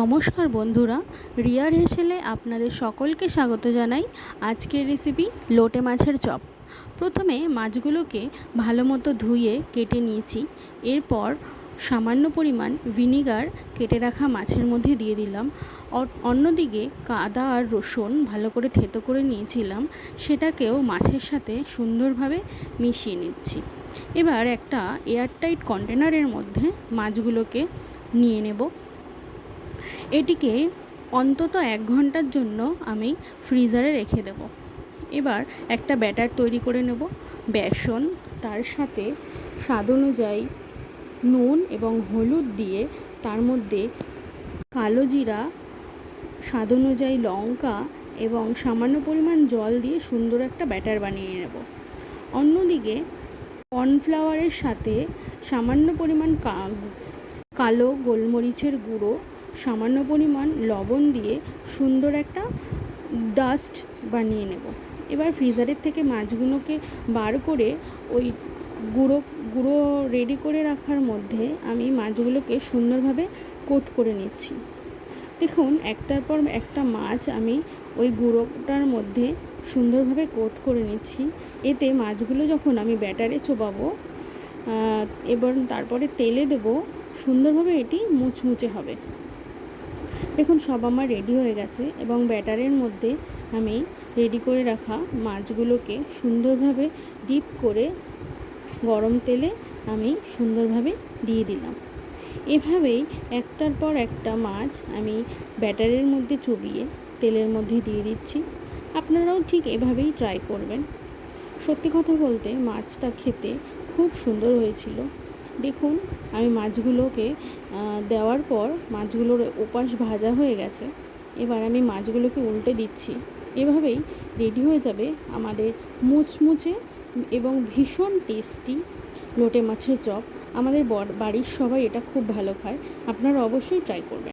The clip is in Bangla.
নমস্কার বন্ধুরা রিয়ার হেসেলে আপনাদের সকলকে স্বাগত জানাই আজকের রেসিপি লোটে মাছের চপ। প্রথমে মাছগুলোকে ভালো মতো ধুয়ে কেটে নিয়েছি, এরপর সামান্য পরিমাণ ভিনিগার কেটে রাখা মাছের মধ্যে দিয়ে দিলাম। অন্যদিকে কাদা আর রসুন ভালো করে থেতো করে নিয়েছিলাম, সেটাকেও মাছের সাথে সুন্দরভাবে মিশিয়ে নিচ্ছি। এবার একটা এয়ারটাইট কন্টেনারের মধ্যে মাছগুলোকে নিয়ে নেব। এটিকে অন্তত এক ঘণ্টার জন্য আমি ফ্রিজারে রেখে দেব। এবার একটা ব্যাটার তৈরি করে নেব। বেসন, তার সাথে স্বাদ অনুযায়ী নুন এবং হলুদ দিয়ে তার মধ্যে কালো জিরা, স্বাদ অনুযায়ী লঙ্কা এবং সামান্য পরিমাণ জল দিয়ে সুন্দর একটা ব্যাটার বানিয়ে নেব। অন্যদিকে কর্নফ্লাওয়ারের সাথে সামান্য পরিমাণ কালো গোলমরিচের গুঁড়ো সামান্য পরিমাণ লবণ দিয়ে সুন্দর একটা ডাস্ট বানিয়ে নেব। এবার ফ্রিজারের থেকে মাছগুলোকে বার করে ওই গুঁড়ো গুঁড়ো রেডি করে রাখার মধ্যে আমি মাছগুলোকে সুন্দরভাবে কোট করে নিচ্ছি। দেখুন, একটার পর একটা মাছ আমি ওই গুঁড়োটার মধ্যে সুন্দরভাবে কোট করে নিচ্ছি। এতে মাছগুলো যখন আমি ব্যাটারে চোবাবো এবার তারপরে তেলে দেবো, সুন্দরভাবে এটি মুচমুচে হবে। দেখুন, সব আমার রেডি হয়ে গেছে এবং ব্যাটারের মধ্যে আমি রেডি করে রাখা মাছগুলোকে সুন্দরভাবে ডিপ করে গরম তেলে আমি সুন্দরভাবে দিয়ে দিলাম। এভাবেই একটার পর একটা মাছ আমি ব্যাটারের মধ্যে চুবিয়ে তেলের মধ্যে দিয়ে দিচ্ছি। আপনারাও ঠিক এভাবেই ট্রাই করবেন। সত্যি কথা বলতে মাছটা খেতে খুব সুন্দর হয়েছিল। দেখুন, আমি মাছগুলোকে দেওয়ার পর মাছগুলোর ওপাশ ভাজা হয়ে গেছে। এবার আমি মাছগুলোকে উল্টে দিচ্ছি। এভাবেই রেডি হয়ে যাবে আমাদের মুচমুচে এবং ভীষণ টেস্টি লোটে মাছের চপ। আমাদের বাড়ির সবাই এটা খুব ভালো খায়। আপনারা অবশ্যই ট্রাই করবেন।